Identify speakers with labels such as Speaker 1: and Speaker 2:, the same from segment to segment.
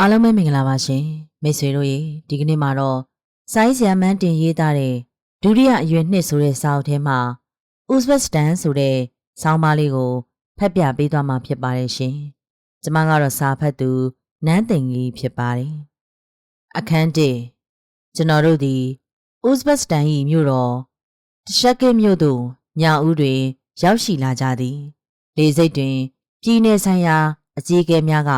Speaker 1: အားလုံးပဲမင်္ဂလာပါရှင်မိတ်ဆွေတို့ရေဒီကနေ့မှာတော့ဆိုင်းဆရာမန်းတင်ရေးသားတဲ့ဒုတိယအရွယ်နှစ်ဆိုတဲ့စာအုပ်ထဲမှာဥဇဘတ်စတန်ဆိုတဲ့ဆောင်းပါးလေးကိုဖတ်ပြပေးသွားမှာဖြစ်ပါတယ်ရှင်ကျွန်မကတော့စာဖတ်သူနန်းသိင်ကြီးဖြစ်ပါတယ်အခန်းတစ်ကျွန်တော်တို့ဒီဥဇဘတ်စတန်၏မြို့တော်တရှက်ကဲမြို့သို့ညဦးတွင် ရောက်ရှိလာကြသည်လေစိတ်တွင် ပြည်내ဆိုင်ရာ အကြီးအကဲများက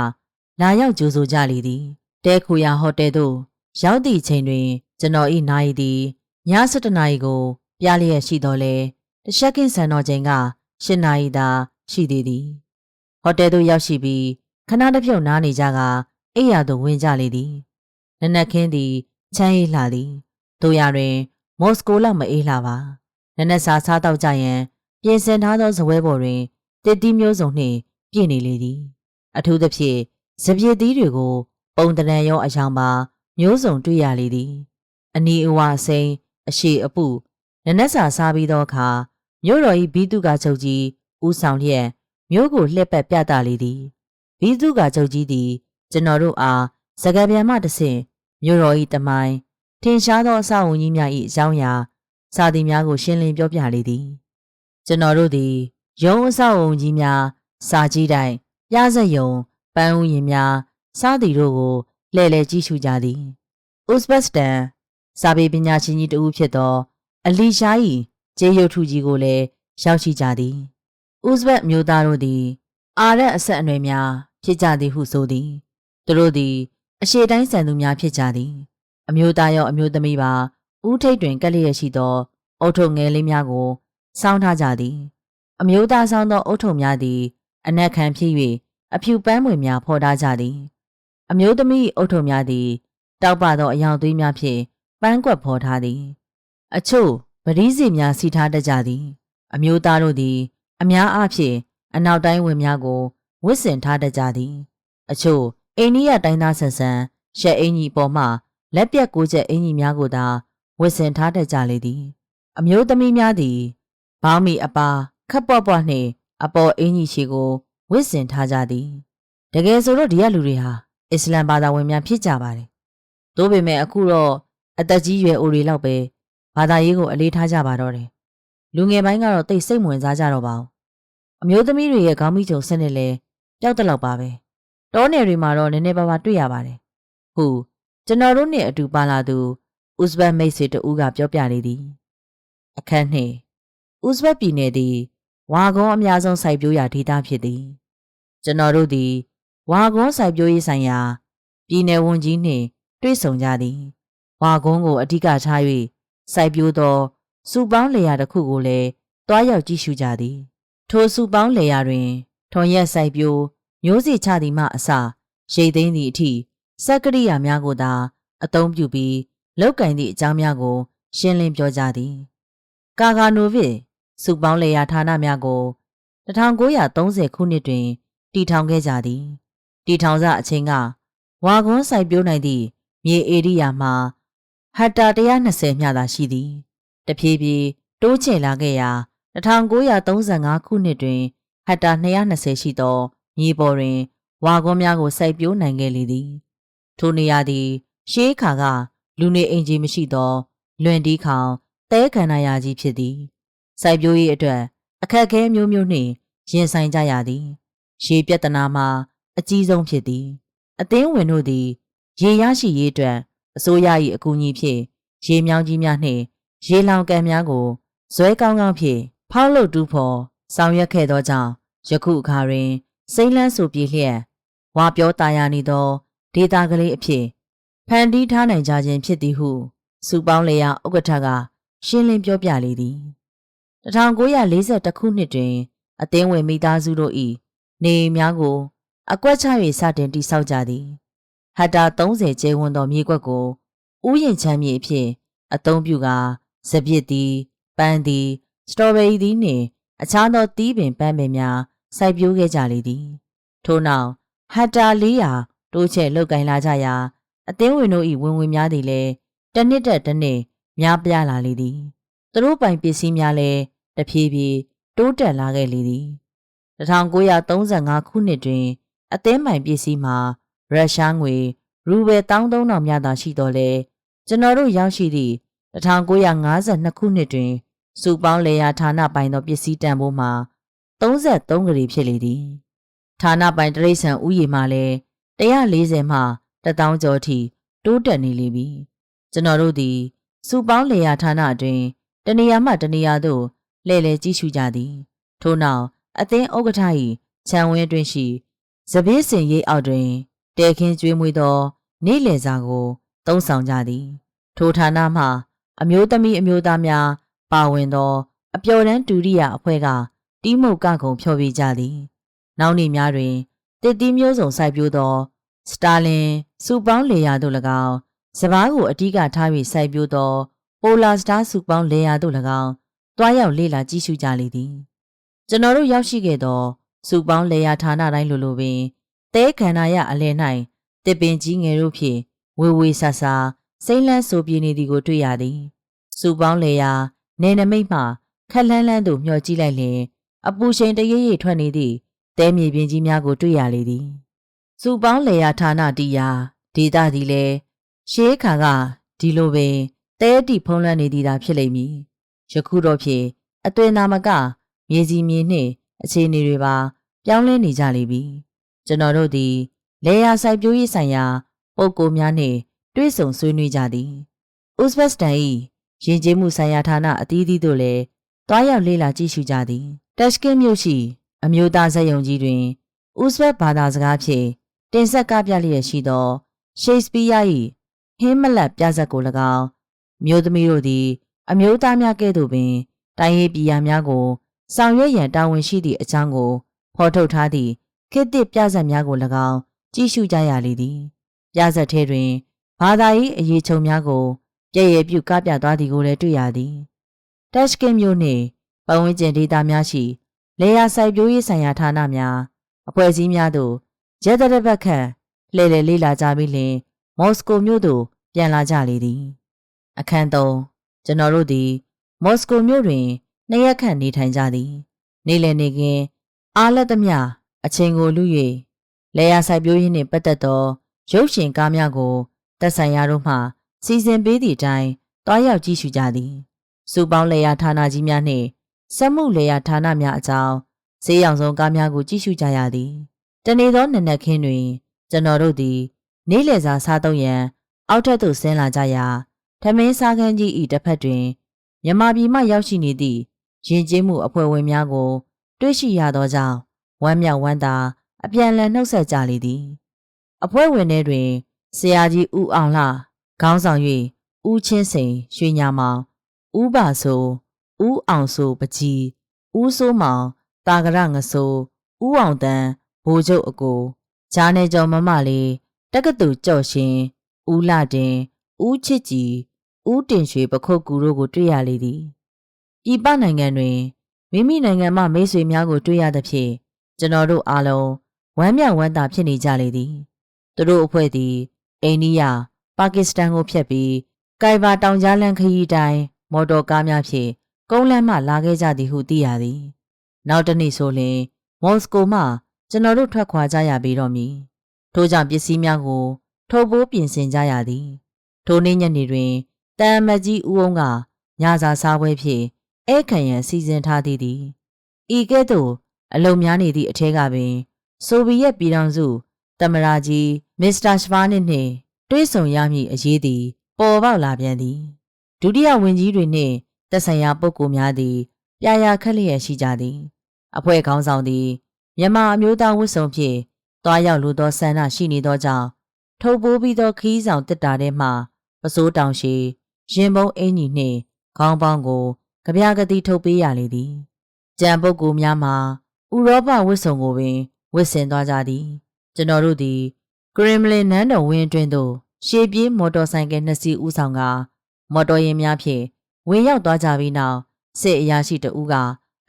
Speaker 1: လာရောက်ကြိုဆိုကြလေသည်တဲခူယာဟိုတယ်သို့ရောက်သည့်ချိန်တွင် ကျွန်တော်၏နိုင်သည်ည7နာရီကို ပြလျက်ရှိတော်လဲတရှက်ကင်းဆန်တော်ချိန်က8နာရီသာရှိသေးသည်ဟိုတယ်သို့ရောက်ရှိပြီးခဏတစ်ဖြုတ်နားနေကြကအိယာသို့ဝင်ကြလေသည်နနက်ခင်းသည်ချမ်းအေးလှသည်တို့ရတွင် မော်စကိုလောက်မအေးလှပါနနက်စာစားတော့ကြရန် ပြင်ဆင်ထားသောဇပွဲပေါ်တွင်တစ်တီးမျိုးစုံနှင့်ပြည့်နေလေသည် အထူးသဖြင့် စပြည့်သီးတွေကိုပုံတရံရောအယောင်ပါမျိုးစုံတွေ့ရလေသည် အနီအဝအစိမ်းအရှိအပုနနက်စာစားပြီးသောအခါမြို့တော်၏ဘီတုကချုပ်ကြီးဦးဆောင်လျက်မြို့ကိုလှည့်ပတ်ပြသလေသည်ဘီတုကချုပ်ကြီးသည် ကျွန်တော်တို့အားစကားပြန်မှတဆင့်မြို့တော်၏တမိုင်းထင်ရှားသောအဆောက်အုံကြီးများ၏အကြောင်းအရာစာသည်များကို ရှင်းလင်းပြောပြလေသည် ကျွန်တော်တို့သည်ရုံးအဆောက်အုံကြီးများစာကြီးတိုင်းပြဇက်ယုံ ပန်းဥယျင်များစားသည်တို့ကိုလှည့်လည်ကြည့်ရှုကြသည်ဥဇဘတ်စတန်စာပေပညာရှင်ကြီးတဦးဖြစ်သော အလီရှား၏ကျေးရုပ်ထုကြီးကိုလည်းရောက်ရှိကြသည်ဥဇဘတ်မျိုးသားတို့သည်အာရက်အဆက်အနွယ်များဖြစ်ကြသည်ဟုဆိုသည်သူတို့သည် အရှိတိုင်းဆန်သူများဖြစ်ကြသည် အမျိုးသားရောအမျိုးသမီးပါဥထိတ်တွင်ကက်လျက်ရှိသောအုတ်ထုပ်ငယ်လေးများကိုစောင်းထားကြသည် အမျိုးသားဆောင်သောအုတ်ထုပ်များသည် အနက်ခံဖြစ်၍ အဖြူပန်းမွေများဖော်ထားကြသည် အမျိုးသမီးအုတ်ထုံများသည် တောက်ပသောအယောင်သွေးများဖြင့်ပန်းကွက်ဖော်ထားသည် အချို့ပရိစီများစီထားတတ်ကြသည် အမျိုးသားတို့သည် အများအားဖြင့်အနောက်တိုင်းဝင်များကိုဝစ်စင်ထားတတ်ကြသည် အချို့အိန္ဒိယတိုင်းသားဆန်ဆန်ရှက်အင်ကြီးပေါ်မှလက်ပြက်ကိုချက်အင်ကြီးများကိုသာဝစ်စင်ထားတတ်ကြလေသည် အမျိုးသမီးများသည်ဘောင်းမီအပါခပ်ပွားပွားနှင့်အပေါ်အင်ကြီးရှိကို ဝစ်စင်ထားကြသည်တကယ်ဆိုတော့ဒီကလူတွေဟာအစ္စလမ်ဘာသာဝင်များဖြစ်ကြပါတယ်။သို့ပေမဲ့အခုတော့အသက်ကြီးရွယ်အိုတွေလောက်ပဲဘာသာရေးကိုအလေးထားကြပါတော့တယ်။လူငယ်ပိုင်းကတော့တိတ်စိတ်ဝင်စားကြတော့ပါဘူး။အမျိုးသမီးတွေရဲ့ခေါင်းမိချုံစနစ်လည်းပျောက်တလောက်ပါပဲ။တောနယ်တွေမှာတော့နည်းနည်းပါးပါးတွေ့ရပါတယ်။ဟုတ်ကျွန်တော်တို့နဲ့အတူပါလာသူဥဇဘတ်မိတ်ဆွေတူကပြောပြနေသည်။အခန်းနှင့်ဥဇဘတ်ပြည်နယ်သည်ဝါကုန်းအများဆုံးစိုက်ပျိုးရာဒေသဖြစ်သည် ကျွန်တော်တို့သည်ဝါကုန်းစိုက်ပျိုးရေးဆိုင်ရာပြည်내ဝန်ကြီးနှင့်တွေ့ဆုံကြသည်ဝါကုန်းကိုအဓိကထား၍စိုက်ပျိုးသောစုပေါင်းလေယာတစ်ခုကိုလည်းတွားရောက်ကြည့်ရှုကြသည် ထိုစုပေါင်းလေယာတွင်ထွန်ရက်စိုက်ပျိုးမျိုးစေ့ချသည်မှအစရိတ်သိမ်းသည့်အထိစက်ကရိယာများကိုသာအသုံးပြုပြီးလောက်ကင်သည့်အကြောင်းများကို ရှင်းလင်းပြောကြသည်ကာဂါနိုဗစ်စုပေါင်းလေယာဌာနများကို1930ခုနှစ်တွင် တည်ထောင်ခဲ့ကြသည်တည်ထောင်စအချိန်ကဝါကွန်းစိုက်ပျိုးနိုင်သည့်မြေဧရိယာမှာဟက်တာ120မျှသာရှိသည်တဖြည်းဖြည်းတိုးချဲ့လာခဲ့ရာ1935ခုနှစ်တွင်ဟက်တာ220ရှိသောမြေပေါ်တွင်ဝါကွန်းများကိုစိုက်ပျိုးနိုင်ခဲ့လေသည်ထိုနေရာသည်ရှေးခါကလူနေအိမ်ကြီးမရှိသောလွင်တီးခေါင်တဲခန္ဓာယာကြီးဖြစ်သည်စိုက်ပျိုးရေးအတွက်အခက်အခဲမျိုးမျိုးနှင့်ရင်ဆိုင်ကြရသည် ရေပြဿနာမှာအကြီးဆုံးဖြစ်သည်အသင်းဝင်တို့သည် ရေရရှိရေးအတွက်အစိုးရ၏အကူအညီဖြင့်ရေမြောင်းကြီးများနှင့်ရေလောင်ကန်များကိုဇွဲကောင်းကောင်းဖြင့်ဖောက်လုပ်တူးဖော်ဆောင်ရွက်ခဲ့သောကြောင့်ယခုအခါတွင်စိမ့်လန်းဆိုပြေလျက်ဝါပြောတာယာနေသောဒေတာကလေးအဖြစ်ဖန်တီးထားနိုင်ကြခြင်းဖြစ်သည်ဟုစူပေါင်းလျာဥက္ကဋ္ဌကရှင်းလင်းပြောပြလေသည်1942ခုနှစ်တွင် အသင်းဝင်မိသားစုတို့၏ နေအိမ်များကို အကွက်ချ၍စတင်တိဆောက်ကြသည်ဟက်တာ30ကျဲဝန်းသောမြေကွက်ကိုဥယျာဉ်ချမ်းမြေအဖြစ်အသုံးပြုကာစပစ်သည်ပန်းသည်စတော်ဘယ်ရီသည်နှင့်အခြားသောတီးပင်ပန်းပင်များစိုက်ပျိုးခဲ့ကြလေသည်ထို့နောက်ဟက်တာ400တိုးချဲ့လုတ်ကင်လာကြရာအသင်းဝင်တို့၏ဝင်ဝင်များသည်လည်းတစ်နှစ်တက်တစ်နှစ်များပြားလာလေသည်သူတို့ပိုင်ပစ္စည်းများလည်းတဖြည်းဖြည်းတိုးတက်လာခဲ့လေသည် 1935ခုနှစ်တွင် အသင်းပိုင်ပစ္စည်းမှာရုရှားငွေရူဘယ်13000မြသာရှိတော်လဲကျွန်တော်တို့ရောက်ရှိသည့်1952ခုနှစ်တွင်စုပေါင်းလေယာဌာနပိုင်သောပစ္စည်းတန်ဖိုးမှာ33ကလေးဖြစ်လေသည်ဌာနပိုင်တရိษံဥယျာဉ်မှလည်း140မှ1000ကျော်အထိတိုးတက်နေလေပြီကျွန်တော်တို့သည်စုပေါင်းလေယာဌာနအတွင်တနေရာမှတနေရာသို့လှည့်လည်ကြည့်ရှုကြသည်ထို့နောက် အသင်းဥက္ကဋ္ဌ၏ခြံဝင်းတွင်ရှိစပင်းစင်ရိပ်အောက်တွင်တဲခင်းကျွေးမွေးသော နေ့လယ်စာကိုသုံးဆောင်ကြသည် ထိုဌာနမှအမျိုးသမီးအမျိုးသားများ ပါဝင်သော အပျော်တမ်းဒုတိယအဖွဲ့ကတီးမှုတ်ကခုံဖျော်ပြကြသည် နောက်နေ့များတွင်တစ်တီးမျိုးစုံစိုက်ပျိုးသောစတာလင်စူပေါင်းလေယာတို့၎င်းစပားကိုအဓိကထား၍စိုက်ပျိုးသောပိုလာစတာစူပေါင်းလေယာတို့၎င်းတွားရောက်လေ့လာကြည့်ရှုကြလေသည် ကျွန်တော်တို့ရောက်ရှိခဲ့သောစူပေါင်းလေယာဌာနတိုင်းလိုလိုပင်တဲခန္ဓာရအလဲ၌တစ်ပင်ကြီးငယ်တို့ဖြင့်ဝေဝေဆဆာစိမ့်လန်းဆိုပြေနေသည်ကိုတွေ့ရသည်စူပေါင်းလေယာနေနမိတ်မှခက်လန်းလန်းသို့မျှော်ကြည့်လိုက်လျင်အပူချိန်တရရိပ်ထွက်နေသည့်တဲမြေပြင်ကြီးများကိုတွေ့ရလေသည်စူပေါင်းလေယာဌာနတီယာဒေတာသည်လည်းရှေးခါကဒီလိုပင်တဲတိဖုံးလွှမ်းနေသည်သာဖြစ်လိမ့်မည်ယခုတော့ဖြင့်အသွင်နာမက မြေစီမြေနှင့်အခြေအနေတွေပါပြောင်းလဲနေကြလိမ့်ပြီကျွန်တော်တို့သည်လေယာစိုက်ပျိုးရေးဆိုင်ရာပုံကိုများနှင့်တွေ့ဆုံဆွေးနွေးကြသည်ဥဇဘက်စတန်၏ယဉ်ကျေးမှုဆိုင်ရာဌာနအသီးသီးတို့လည်းတွားရောက်လေ့လာကြည့်ရှုကြသည်တက်စကင်းမြို့ရှိ အမျိုးသားဇက်ယုံကြီးတွင်ဥဇဘက်ဘာသာစကားဖြင့်တင်ဆက်ကားပြလျက်ရှိသောရှေ့စပီးယား၏ဟင်းမလတ်ပြဇက်ကို၎င်းမျိုးသမီးတို့သည် အမျိုးသားများကဲ့သို့ပင်တိုင်းရေးပြည်ရာများကို ဆောင်ရွက်ရန်တာဝန်ရှိသည့်အကြောင်းကိုဖော်ထုတ်ထားသည့်ခေတ်သစ်ပြဇက်များကို၎င်းကြည့်ရှုကြရလေသည်ပြဇက်ထဲတွင်ဘာသာရေးအရေးချုံများကိုပြည့်ရပြုကပြသွားသည်ကိုလည်းတွေ့ရသည်တက်စကင်မျိုးနှင့်ပတ်ဝန်းကျင်ဒေသများရှိလေယာစိုက်ပျိုးရေးဆိုင်ရာဌာနများအဖွဲ့အစည်းများသို့ရဲတရက်ဘက်ခန့်လှည့်လည်လေးလာကြပြီးလင် မော်စကိုမြို့သို့ပြန်လာကြလေသည် အခန်းသုံးကျွန်တော်တို့သည်မော်စကိုမြို့တွင် နှစ်ရက်ခန့်နေထိုင်ကြသည်နေလည်နေကင်းအားလက်သမျှအချိန်ကိုလူ၍လေယာစိုက်ပျိုးရေးနှင့်ပတ်သက်သောရုပ်ရှင်ကားများကိုတက်ဆိုင်ရာတို့မှစီစဉ်ပေးသည့်အတိုင်းတွားရောက်ကြည့်ရှုကြသည်စူပေါင်းလေယာဌာနကြီးများနှင့်စက်မှုလေယာဌာနများအကြောင်းဈေးရောင်ဆုံးကားများကိုကြည့်ရှုကြရသည်တနေ့သောနနက်ခင်းတွင် ကျွန်တော်တို့သည် နေ့လယ်စာစားသုံးရန် အောက်ထပ်သို့ဆင်းလာကြရာထမင်းစားခန်းကြီး၏တစ်ဖက်တွင်မြမပြည်မှရောက်ရှိနေသည့် ရင်ကျေးမှုအဖွဲ့ဝင်များကို တွေ့ရှိရသောကြောင့်ဝမ်းမြောက်ဝမ်းသာ အပြန်လည်နှုတ်ဆက်ကြလေသည်အဖွဲ့ဝင်တွေတွင်ဆရာကြီးဦးအောင်လှခေါင်းဆောင်၍ဦးချင်းစိန်ရွှေညာမောင်ဦးပါဆိုဦးအောင်ဆိုပကြီးဦးစိုးမောင်တာကရငဆိုဦးအောင်တန်းဘိုးချုပ်အကိုဂျာနေကျော်မမလေးတက္ကသိုလ်ကြော့ရှင်ဦးလာတင်ဦးချစ်ကြည်ဦးတင်ရွှေပခုတ်ကူတို့ကိုတွေ့ရလေသည် ပြည်ပနိုင်ငံတွင်မိမိနိုင်ငံမှမိတ်ဆွေများကိုတွေ့ရသဖြင့်ကျွန်တော်တို့အားလုံးဝမ်းမြောက်ဝမ်းသာဖြစ်နေကြလေသည်သူတို့အဖွဲ့သည်အိန္ဒိယပါကစ္စတန်ကိုဖျက်ပြီးကိုင်ဘာတောင်ကြားလမ်းခရီးတိုင်းမော်တော်ကားများဖြင့်ကုန်းလမ်းမှလာခဲ့ကြသည်ဟုသိရသည်နောက်တစ်နေ့ဆိုလျှင်မော်စကိုမှကျွန်တော်တို့ထွက်ခွာကြရပြီးတော့မည်ထို့ကြောင့်ပစ္စည်းများကိုထုတ်ပိုးပြင်ဆင်ကြရသည်ထိုနေ့ညနေတွင်တန်မကြီးဦးအောင်ကညစာစားပွဲဖြင့် ဧကန်ရန်စီစဉ်ထားသည်သည်ဤကဲ့သို့အလုံများနေသည့်အထက်ကပင် ဆိုဗီယက်ပြည်ထောင်စုတမရာကြီးမစ္စတာရှ်ဗာနစ်နှင့်တွေ့ဆုံရမည့်အရေးသည် ပေါ်ပေါက်လာပြန်သည်ဒုတိယဝန်ကြီးတွေနှင့်သက်ဆိုင်ရာပုဂ္ဂိုလ်များသည်ပြရာခက်လျက်ရှိကြသည် အဖွဲ့ခေါင်းဆောင်သည်မြန်မာအမျိုးသားဝတ်စုံဖြင့်တွားရောက်လိုသောဆန္ဒရှိနေသောကြောင့်ထုတ်ပိုးပြီးသောခီးဆောင်တစ်တာထဲမှပစိုးတောင်ရှိရင်ပုံးအင်ကြီးနှင့်ခေါင်းပေါင်းကို ကြပြားကတိထုတ်ပေးရလေသည်ကြံပုဂ္ဂိုလ်များမှာဥရောပဝတ်စုံကိုပင်ဝတ်ဆင်သွားကြသည်ကျွန်တော်တို့သည်ကရင်မလင်နန်းတော်ဝင်းအတွင်းသို့ရှေးပြေးမော်တော်ဆိုင်ကယ်နှစ်စီးဦးဆောင်ကမော်တော်ယာဉ်များဖြင့်ဝင်ရောက်သွားကြပြီးနောက်စစ်အရာရှိတဦးက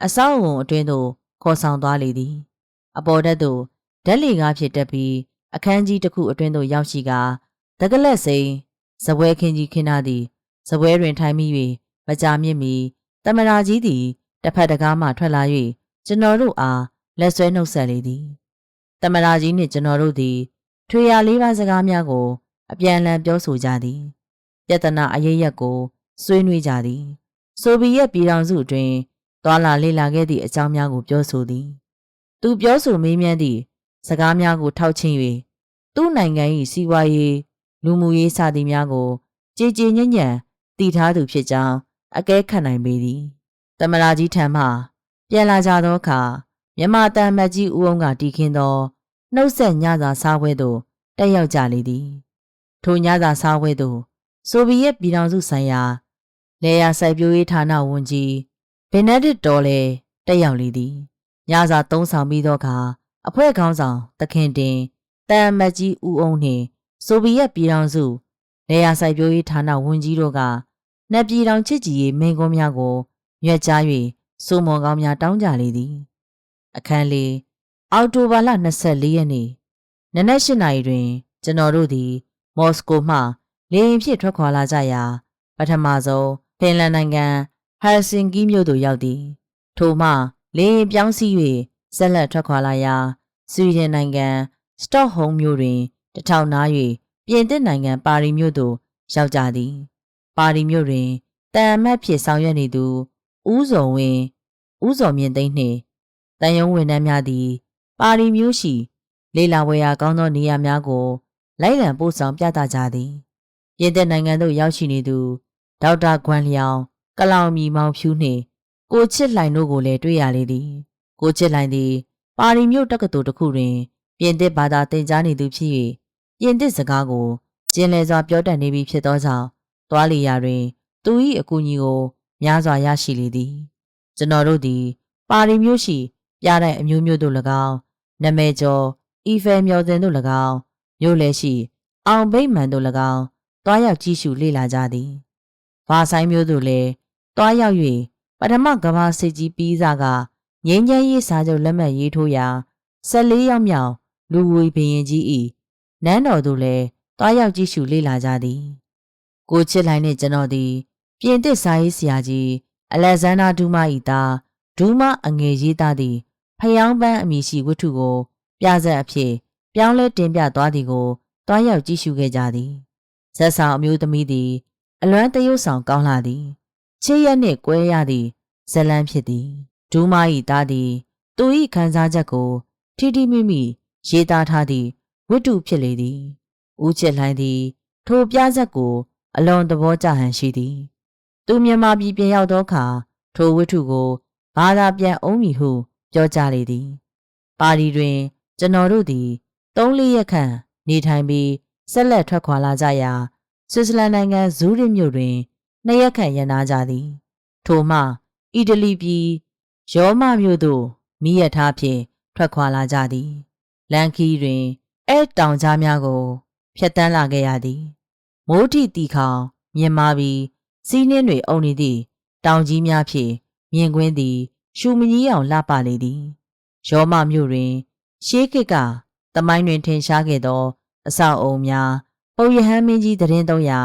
Speaker 1: အဆောက်အုံအတွင်းသို့ခေါ်ဆောင်သွားလေသည် အပေါ်တက်သို့ဓာတ်လီကားဖြစ်တက်ပြီးအခန်းကြီးတစ်ခုအတွင်းသို့ရောက်ရှိကာတကလက်စိန်ဇပွဲခင်းကြီးခင်းထားသည်ဇပွဲတွင်ထိုင်မိ၍မကြာမြင့်မီ တမရာကြီးသည်တစ်ဖက်တကားမှထွက်လာ၍ကျွန်တော်တို့အားလက်ဆွဲနှုတ်ဆက်လေသည်တမရာကြီးနှင့်ကျွန်တော်တို့သည်ထထွေရလေးပါးစကားများကိုအပြန်အလှန်ပြောဆိုကြသည်ပြဿနာအရေးရက်ကိုဆွေးနွေးကြသည်ဆိုဗီယက်ပြည်ထောင်စုအတွင်းသွာလာလေ့လာခဲ့သည့်အကြောင်းများကိုပြောဆိုသည်သူပြောဆိုမေးမြန်းသည့်စကားများကိုထောက်ချင်း၍သူ့နိုင်ငံ၏စီးပွားရေးလူမှုရေးစသည်များကိုကြည်ကြည်ညံ့ညံ့တည်ထားသူဖြစ်ကြောင်း အကဲခတ်နိုင်ပေသည်တမလာကြီးထံမှပြန်လာကြသောအခါမြမတန်မတ်ကြီးဦးအောင်ကတီးခင်းသောနှုတ်ဆက်ညစာစားပွဲသို့တက်ရောက်ကြလေသည်ထိုညစာစားပွဲသို့ဆိုဗီယက်ပြည်ထောင်စုဆိုင်ရာလေယာစိုက်ပျိုးရေးဌာနဝန်ကြီးဘင်နဒစ်တော်လည်းတက်ရောက်လေသည်ညစာသုံးဆောင်ပြီးသောအခါအဖွဲ့ခေါင်းဆောင်တခင်တင်တန်မတ်ကြီးဦးအောင်နှင့်ဆိုဗီယက်ပြည်ထောင်စုလေယာစိုက်ပျိုးရေးဌာနဝန်ကြီးတို့က နက်ပြည်တော်ချစ်ကြည်ရေးမိန့်ခွန်းများကိုရွက်ကြား၍စိုးမွန်ကောင်းများတောင်းကြလေသည်အခန်းလေးအောက်တိုဘာလ24ရက်နေ့နနက်၈နာရီတွင် ကျွန်တော်တို့သည် မော်စကိုမှလေယာဉ်ဖြင့်ထွက်ခွာလာကြရာပထမဆုံးဖင်လန်နိုင်ငံဟယ်ဆင်ကီမြို့သို့ရောက်သည် ထိုမှလေယာဉ်ပြောင်းစီး၍ဆက်လက်ထွက်ခွာလာရာဆွီဒင်နိုင်ငံစတော့ဟုမ်းမြို့တွင်တထောင်နား၍ပြင်သစ်နိုင်ငံပါရီမြို့သို့ရောက်ကြသည် ပါရီမြို့တွင်တန်အမတ်ဖြစ်ဆောင်ရွက်နေသူဦးစောဝင်းဦးစောမြင့်သိန်းနှင့်တန်ယုံဝန်ထမ်းများသည် ပါရီမြို့ရှိ လေလာဝယ်ရာကောင်းသောနေရာများကို လိုက်လံပို့ဆောင်ပြသကြသည်ပြင်သစ်နိုင်ငံသို့ရောက်ရှိနေသူဒေါက်တာခွန်လျောင်ကလောင်မီမောင်ဖြူနှင့်ကိုချစ်လှိုင်တို့ကိုလည်းတွေ့ရလေသည် ကိုချစ်လှိုင်သည် ပါရီမြို့တက္ကသိုလ်တစ်ခုတွင်ပြင်သစ်ဘာသာသင်ကြားနေသူဖြစ်၍ပြင်သစ်စကားကိုကျင်လည်စွာပြောတတ်နေပြီဖြစ်သောကြောင့် တွားလီယာတွင် သူ၏အကူအညီကိုများစွာရရှိလေသည် ကျွန်တော်တို့သည် ပါရီမြို့ရှိပြတဲ့အမျိုးမျိုးတို့၎င်းနမဲကျော်အီဖယ်မျော်စင်တို့၎င်းမြို့လည်းရှိ အောင်ဘိတ်မန်တို့၎င်းတွားရောက်ကြည့်ရှုလေ့လာကြသည်ဘာဆိုင်မျိုးတို့လည်းတွားရောက်၍ပထမကမ္ဘာစစ်ကြီးပြီးစားကငင်းချမ်းရေးစာချုပ်လက်မှတ်ရေးထိုးရာ14ရောက်မြောက်လူဝေဘရင်ကြီး၏နန်းတော်သို့လည်းတွားရောက်ကြည့်ရှုလေ့လာကြသည် ကိုချစ်လိုင်းနှင့်ကျွန်တော်သည်ပြင်သစ်စာရေးဆရာကြီးအလက်ဇန္ဒာဒူမာ၏သားဒူးမအငယ်ရေးသားသည့်ဖျောင်းပန်းအမည်ရှိဝတ္ထုကို ပြဇက်အဖြစ်ပြောင်းလဲတင်ပြသွားသည်ကိုတွားရောက်ကြည့်ရှုခဲ့ကြသည်ဇက်ဆောင်အမျိုးသမီးသည် အလွမ်းတရုပ်ဆောင်ကောင်းလာသည်ချစ်ရက်နှင့်ကွဲရသည့်ဇလန်းဖြစ်သည်ဒူးမ၏သားသည်သူ၏ခံစားချက်ကိုထိထိမိမိရေးသားထားသည့်ဝတ္ထုဖြစ်လေသည်ဦးချစ်လှိုင်းသည် ထိုပြဇက်ကို အလွန်သဘောကျဟန်ရှိသည် သူမြန်မာပြည်ပြန်ရောက်သောအခါထိုဝတ္ထုကိုဘာသာပြန်အုံးမည်ဟုပြောကြလေသည် ပါရီတွင် ကျွန်တော်တို့သည်၃လရက်ခန့်နေထိုင်ပြီးဆက်လက်ထွက်ခွာလာကြရာဆွစ်ဇာလန်နိုင်ငံဇူးရစ်မြို့တွင်နှစ်ရက်ခန့်ရန်နာကြသည် ထိုမှအီတလီပြည်ရောမမြို့သို့မိရထားဖြင့်ထွက်ခွာလာကြသည် လန်ခီတွင်အဲတောင်ကြားများကိုဖျက်တမ်းလာခဲ့ရသည် မိုးထိတီခေါင်မြင်မာပြီးစီးနှင်းတွေအုံနေသည့်တောင်ကြီးများဖြင့်မြင်ကွင်းသည် ရှူမကြီးအောင်လှပလေသည်ရောမမြို့တွင် ရှေးခေတ်ကတမိုင်းတွင်ထင်ရှားခဲ့သော အဆောက်အုံများပုပ်ယဟန်မင်းကြီးတရင်သုံးရာ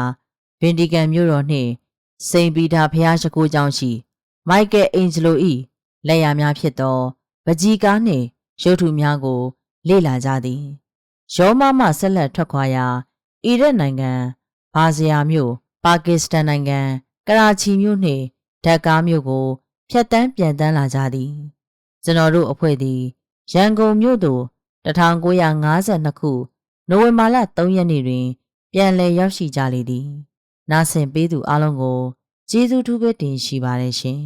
Speaker 1: ဗင်တီကန်မြို့တော်နှင့်စိန်ပီတာဖျားရှိခိုးကျောင်းရှိ မိုက်ကယ်အင်ဂျလို၏လက်ရာများဖြစ်သောပကြီးကားနှင့်ရုပ်ထုများကို လေ့လာကြသည်ရောမမှဆက်လက်ထွက်ခွာရာအီရတ်နိုင်ငံ ဘာဇီယာမြို့ပါကစ္စတန်နိုင်ငံကရာချီမြို့နှင့်ဒက်ကာမြို့ကိုဖျက်တမ်းပြန်တမ်းလာကြသည် ကျွန်တော်တို့အဖွဲ့သည်ရန်ကုန်မြို့သို့1952ခုနိုဝင်ဘာလ3ရက်နေ့တွင် ပြန်လည်ရောက်ရှိကြလေသည်နာဆင်ပေးသူအလုံးကိုကျေးဇူးထူးပဲတင်ရှိပါတယ်ရှင်